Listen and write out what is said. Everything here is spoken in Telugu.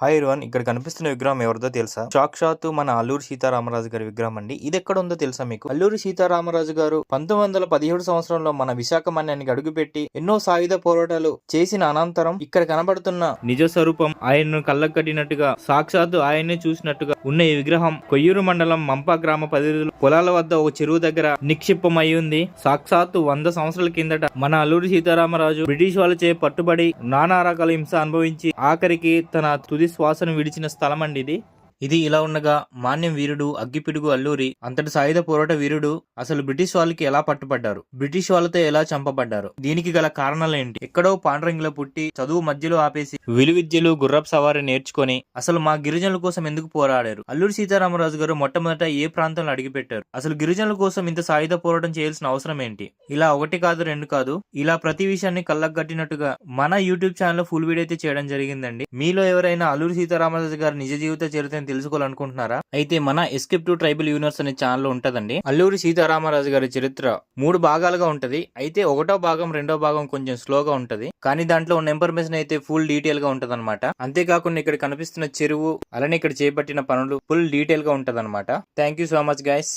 హాయ్ రోహన్ ఇక్కడ కనిపిస్తున్న విగ్రహం ఎవరిదో తెలుసా? సాక్షాత్తు మన అల్లూరి సీతారామరాజు గారి విగ్రహం అండి. ఇది ఎక్కడ ఉందో తెలుసా మీకు? అల్లూరి సీతారామరాజు గారు పంతొమ్మిది వందల పదిహేడు సంవత్సరంలో మన విశాఖ మన్యానికి అడుగుపెట్టి ఎన్నో సాయుధ పోరాటాలు చేసిన అనంతరం ఇక్కడ కనబడుతున్న నిజ స్వరూపం ఆయన్ను కళ్ళకు కట్టినట్టుగా సాక్షాత్తు ఆయన్నే చూసినట్టుగా ఉన్న ఈ విగ్రహం కొయ్యూరు మండలం మంప గ్రామ పరిధిలో పొలాల వద్ద ఒక చెరువు దగ్గర నిక్షిప్తం ఉంది. సాక్షాత్తు వంద సంవత్సరాల కిందట మన అల్లూరి సీతారామరాజు బ్రిటిష్ వాళ్ళచే పట్టుబడి నానా రకాల హింస అనుభవించి ఆఖరికి తన తుది శ్వాసను విడిచిన స్థలం అండి ఇది. ఇది ఇలా ఉండగా మాన్యం వీరుడు అగ్గిపిడుగు అల్లూరి అంతటి సాయుధ పోరాట వీరుడు అసలు బ్రిటిష్ వాళ్ళకి ఎలా పట్టుబడ్డారు? బ్రిటిష్ వాళ్ళతో ఎలా చంపబడ్డారు? దీనికి గల కారణాలు ఏంటి ఎక్కడో పాండరంగిలో పుట్టి చదువు మధ్యలో ఆపేసి విలువిద్యలు గుర్రపు సవారి నేర్చుకొని అసలు మా గిరిజనుల కోసం ఎందుకు పోరాడారు? అల్లూరి సీతారామరాజు గారు మొట్టమొదట ఏ ప్రాంతంలో అడిగిపెట్టారు? అసలు గిరిజనుల కోసం ఇంత సాయుధ పోరాటం చేయాల్సిన అవసరం ఏంటి? ఇలా ఒకటి కాదు రెండు కాదు ఇలా ప్రతి విషయాన్ని కళ్ళకు కట్టినట్టుగా మన యూట్యూబ్ ఛానల్ ఫుల్ వీడియో అయితే చేయడం జరిగిందండి. మీలో ఎవరైనా అల్లూరి సీతారామరాజు గారి నిజ జీవిత అని తెలుసుకోవాలనుకుంటున్నారా? అయితే మన ఎస్కేప్ టు ట్రైబల్ యూనివర్స్ అనే ఛానల్ ఉంటదండి. అల్లూరి సీతారామరాజు గారి చరిత్ర మూడు భాగాలుగా ఉంటది. అయితే ఒకటో భాగం రెండో భాగం కొంచెం స్లోగా ఉంటది. కానీ దాంట్లో ఉన్న ఇన్ఫర్మేషన్ అయితే ఫుల్ డీటెయిల్గా ఉంటది అంతేకాకుండా ఇక్కడ కనిపిస్తున్న చెరువు అలానే ఇక్కడ చేపట్టిన పనులు ఫుల్ డీటెయిల్గా ఉంటది అనమాట thank you so much guys